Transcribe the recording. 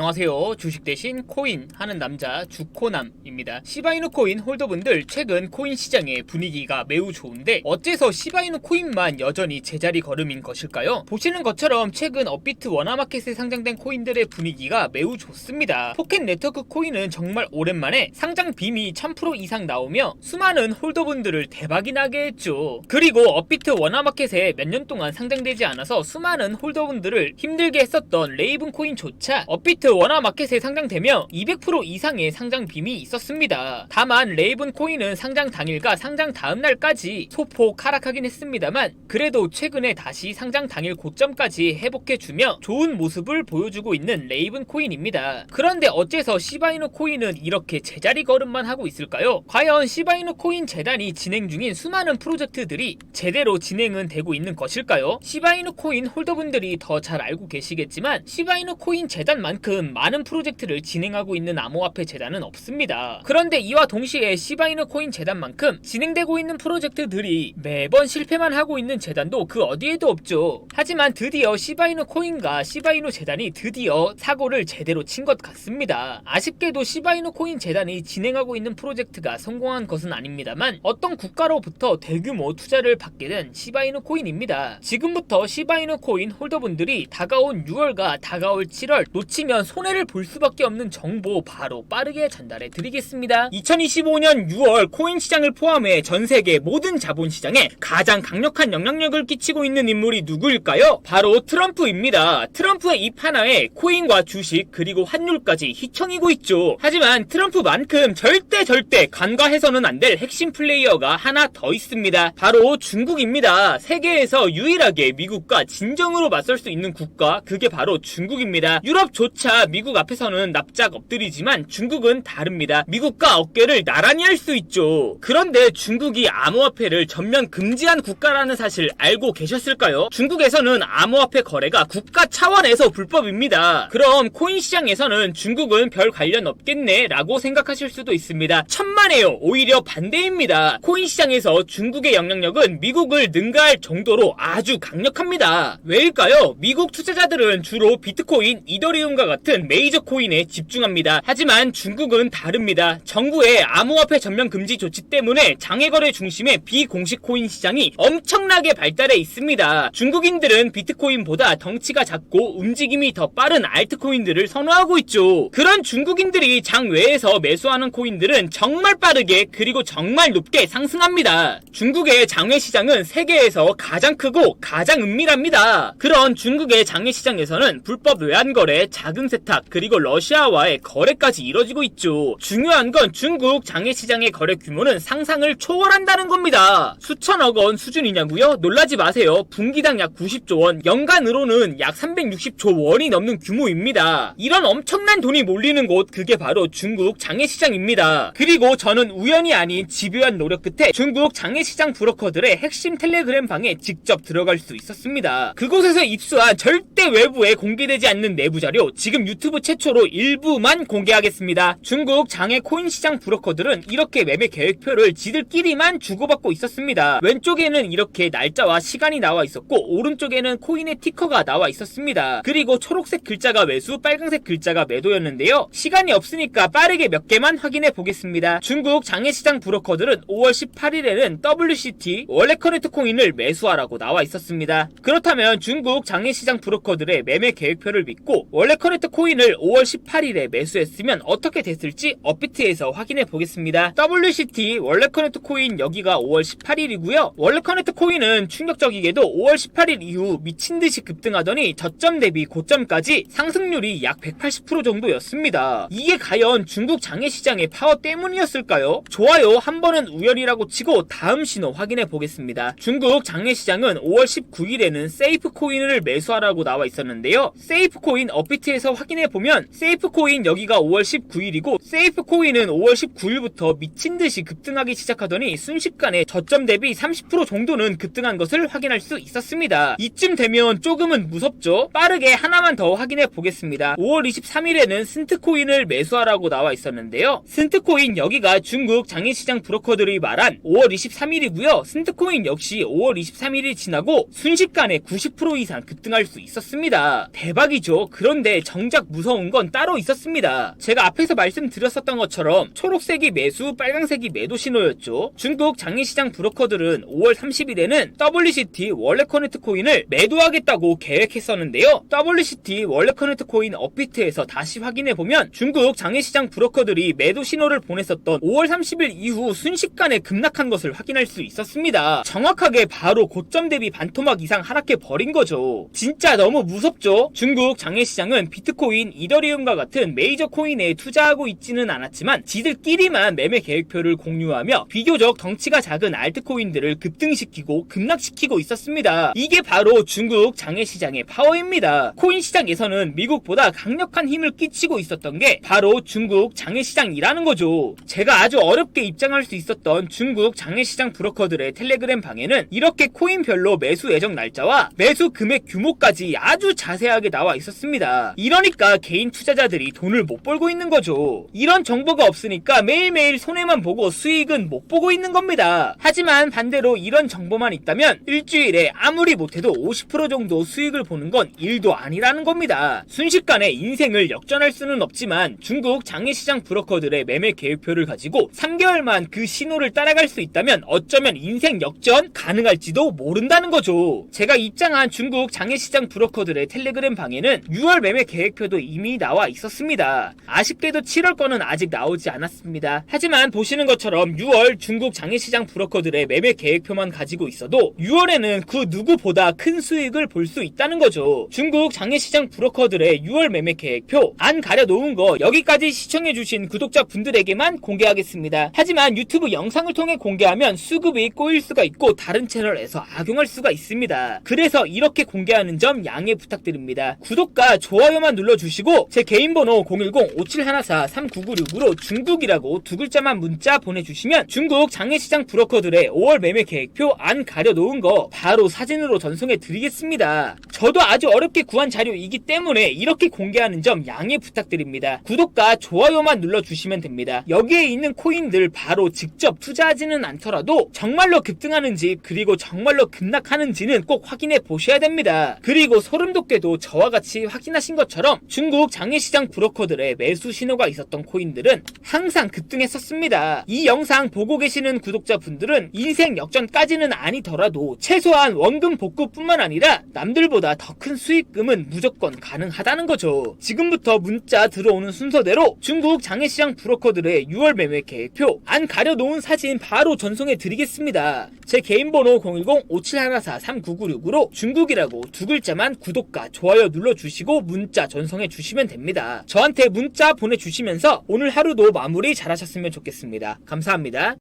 안녕하세요. 주식 대신 코인 하는 남자 주코남입니다. 시바이누 코인 홀더분들 최근 코인 시장의 분위기가 매우 좋은데 어째서 시바이누 코인만 여전히 제자리 걸음인 것일까요? 보시는 것처럼 최근 업비트 원화마켓에 상장된 코인들의 분위기가 매우 좋습니다. 포켓 네트워크 코인은 정말 오랜만에 상장 빔이 1000% 이상 나오며 수많은 홀더분들을 대박이 나게 했죠. 그리고 업비트 원화마켓에 몇 년 동안 상장되지 않아서 수많은 홀더분들을 힘들게 했었던 레이븐 코인조차 업비트 원화 마켓에 상장되며 200% 이상의 상장 빔이 있었습니다. 다만 레이븐 코인은 상장 당일과 상장 다음 날까지 소폭 하락하긴 했습니다만 그래도 최근에 다시 상장 당일 고점까지 회복해주며 좋은 모습을 보여주고 있는 레이븐 코인입니다. 그런데 어째서 시바이누 코인은 이렇게 제자리 걸음만 하고 있을까요? 과연 시바이누 코인 재단이 진행 중인 수많은 프로젝트들이 제대로 진행은 되고 있는 것일까요? 시바이누 코인 홀더분들이 더 잘 알고 계시겠지만 시바이누 코인 재단만큼 많은 프로젝트를 진행하고 있는 암호화폐 재단은 없습니다. 그런데 이와 동시에 시바이누 코인 재단만큼 진행되고 있는 프로젝트들이 매번 실패만 하고 있는 재단도 그 어디에도 없죠. 하지만 드디어 시바이누 코인과 시바이누 재단이 드디어 사고를 제대로 친 것 같습니다. 아쉽게도 시바이누 코인 재단이 진행하고 있는 프로젝트가 성공한 것은 아닙니다만 어떤 국가로부터 대규모 투자를 받게 된 시바이누 코인입니다. 지금부터 시바이누 코인 홀더분들이 다가온 6월과 다가올 7월 놓치면 손해를 볼 수밖에 없는 정보 바로 빠르게 전달해 드리겠습니다. 2025년 6월 코인 시장을 포함해 전 세계 모든 자본 시장에 가장 강력한 영향력을 끼치고 있는 인물이 누구일까요? 바로 트럼프입니다. 트럼프의 입 하나에 코인과 주식 그리고 환율까지 휘청이고 있죠. 하지만 트럼프만큼 절대 절대 간과해서는 안 될 핵심 플레이어가 하나 더 있습니다. 바로 중국입니다. 세계에서 유일하게 미국과 진정으로 맞설 수 있는 국가 그게 바로 중국입니다. 유럽조차 미국 앞에서는 납작 엎드리지만 중국은 다릅니다. 미국과 어깨를 나란히 할 수 있죠. 그런데 중국이 암호화폐를 전면 금지한 국가라는 사실 알고 계셨을까요? 중국에서는 암호화폐 거래가 국가 차원에서 불법입니다. 그럼 코인 시장에서는 중국은 별 관련 없겠네 라고 생각하실 수도 있습니다. 천만에요. 오히려 반대입니다. 코인 시장에서 중국의 영향력은 미국을 능가할 정도로 아주 강력합니다. 왜일까요? 미국 투자자들은 주로 비트코인, 이더리움과 같은 메이저 코인에 집중합니다. 하지만 중국은 다릅니다. 정부의 암호화폐 전면 금지 조치 때문에 장외거래 중심의 비공식 코인 시장이 엄청나게 발달해 있습니다. 중국인들은 비트코인보다 덩치가 작고 움직임이 더 빠른 알트코인들을 선호하고 있죠. 그런 중국인들이 장외에서 매수하는 코인들은 정말 빠르게 그리고 정말 높게 상승합니다. 중국의 장외 시장은 세계에서 가장 크고 가장 은밀합니다. 그런 중국의 장외 시장에서는 불법 외환 거래, 자금 세탁, 그리고 러시아와의 거래까지 이뤄지고 있죠. 중요한 건 중국 장외 시장의 거래 규모는 상상을 초월한다는 겁니다. 수천억 원 수준이냐고요? 놀라지 마세요. 분기당 약 90조 원, 연간으로는 약 360조 원이 넘는 규모입니다. 이런 엄청난 돈이 몰리는 곳 그게 바로 중국 장외 시장입니다. 그리고 저는 우연이 아닌 집요한 노력 끝에 중국 장외 시장 브로커들의 핵심 텔레그램 방에 직접 들어갈 수 있었습니다. 그곳에서 입수한 절대 외부에 공개되지 않는 내부 자료 지금 유튜브 최초로 일부만 공개하겠습니다. 중국 장외 코인 시장 브로커들은 이렇게 매매 계획표를 지들끼리만 주고받고 있었습니다. 왼쪽에는 이렇게 날짜와 시간이 나와 있었고 오른쪽에는 코인의 티커가 나와 있었습니다. 그리고 초록색 글자가 매수, 빨간색 글자가 매도였는데요. 시간이 없으니까 빠르게 몇 개만 확인해 보겠습니다. 중국 장외 시장 브로커들은 5월 18일에는 WCT 원래 커넥트 코인을 매수하라고 나와 있었습니다. 그렇다면 중국 장외 시장 브로커들의 매매 계획표를 믿고 원래 커넥 트 코인을 5월 18일에 매수했으면 어떻게 됐을지 업비트에서 확인해 보겠습니다. WCT 원래 커넥트 코인 여기가 5월 18일이고요. 원래 커넥트 코인은 충격적이게도 5월 18일 이후 미친 듯이 급등하더니 저점 대비 고점까지 상승률이 약 180% 정도였습니다. 이게 과연 중국 장외 시장의 파워 때문이었을까요? 좋아요. 한 번은 우연이라고 치고 다음 신호 확인해 보겠습니다. 중국 장외 시장은 5월 19일에는 세이프 코인을 매수하라고 나와 있었는데요. 세이프 코인 업비트에서 확인해 보면 세이프 코인 여기가 5월 19일이고 세이프 코인은 5월 19일부터 미친 듯이 급등하기 시작하더니 순식간에 저점 대비 30% 정도는 급등한 것을 확인할 수 있었습니다. 이쯤 되면 조금은 무섭죠? 빠르게 하나만 더 확인해 보겠습니다. 5월 23일에는 스트코인을 매수하라고 나와 있었는데요. 스트코인 여기가 중국 장인시장 브로커들이 말한 5월 23일이고요. 스트코인 역시 5월 23일이 지나고 순식간에 90% 이상 급등할 수 있었습니다. 대박이죠. 그런데 정 정작 무서운 건 따로 있었습니다. 제가 앞에서 말씀드렸었던 것처럼 초록색이 매수, 빨강색이 매도 신호였죠. 중국 장외시장 브로커들은 5월 30일에는 WCT 원래 커넥트 코인을 매도하겠다고 계획했었는데요. WCT 원래 커넥트 코인 업비트에서 다시 확인해보면 중국 장외시장 브로커들이 매도 신호를 보냈었던 5월 30일 이후 순식간에 급락한 것을 확인할 수 있었습니다. 정확하게 바로 고점 대비 반토막 이상 하락해 버린 거죠. 진짜 너무 무섭죠? 중국 장외시장은 비트 코인, 이더리움과 같은 메이저 코인에 투자하고 있지는 않았지만 지들끼리만 매매 계획표를 공유하며 비교적 덩치가 작은 알트코인들을 급등시키고 급락시키고 있었습니다. 이게 바로 중국 장외시장의 파워입니다. 코인 시장에서는 미국보다 강력한 힘을 끼치고 있었던 게 바로 중국 장외시장이라는 거죠. 제가 아주 어렵게 입장할 수 있었던 중국 장외시장 브로커들의 텔레그램 방에는 이렇게 코인별로 매수 예정 날짜와 매수 금액 규모까지 아주 자세하게 나와 있었습니다. 이 러니까 개인 투자자들이 돈을 못 벌고 있는 거죠. 이런 정보가 없으니까 매일매일 손해만 보고 수익은 못 보고 있는 겁니다. 하지만 반대로 이런 정보만 있다면 일주일에 아무리 못해도 50% 정도 수익을 보는 건 일도 아니라는 겁니다. 순식간에 인생을 역전할 수는 없지만 중국 장외시장 브로커들의 매매 계획표를 가지고 3개월만 그 신호를 따라갈 수 있다면 어쩌면 인생 역전 가능할지도 모른다는 거죠. 제가 입장한 중국 장외시장 브로커들의 텔레그램 방에는 6월 매매 계획 표도 이미 나와 있었습니다. 아쉽게도 7월 거는 아직 나오지 않았습니다. 하지만 보시는 것처럼 6월 중국 장외시장 브로커들의 매매 계획표만 가지고 있어도 6월에는 그 누구보다 큰 수익을 볼 수 있다는 거죠. 중국 장외시장 브로커들의 6월 매매 계획표 안 가려놓은 거 여기까지 시청해주신 구독자분들에게만 공개하겠습니다. 하지만 유튜브 영상을 통해 공개하면 수급이 꼬일 수가 있고 다른 채널에서 악용할 수가 있습니다. 그래서 이렇게 공개하는 점 양해 부탁드립니다. 구독과 좋아요만 눌러주시고 제 개인 번호 010-5714-3996으로 중국이라고 두 글자만 문자 보내주시면 중국 장외시장 브로커들의 5월 매매 계획표 안 가려놓은 거 바로 사진으로 전송해 드리겠습니다. 저도 아주 어렵게 구한 자료이기 때문에 이렇게 공개하는 점 양해 부탁드립니다. 구독과 좋아요만 눌러주시면 됩니다. 여기에 있는 코인들 바로 직접 투자하지는 않더라도 정말로 급등하는지 그리고 정말로 급락하는지는 꼭 확인해 보셔야 됩니다. 그리고 소름 돋게도 저와 같이 확인하신 것처럼 중국 장외시장 브로커들의 매수 신호가 있었던 코인들은 항상 급등했었습니다. 이 영상 보고 계시는 구독자분들은 인생 역전까지는 아니더라도 최소한 원금 복구뿐만 아니라 남들보다 더 큰 수익금은 무조건 가능하다는 거죠. 지금부터 문자 들어오는 순서대로 중국 장외시장 브로커들의 6월 매매 계획표 안 가려놓은 사진 바로 전송해 드리겠습니다. 제 개인 번호 010-5714-3996으로 중국이라고 두 글자만 구독과 좋아요 눌러주시고 문자 전송해 주시면 됩니다. 저한테 문자 보내주시면서 오늘 하루도 마무리 잘하셨으면 좋겠습니다. 감사합니다.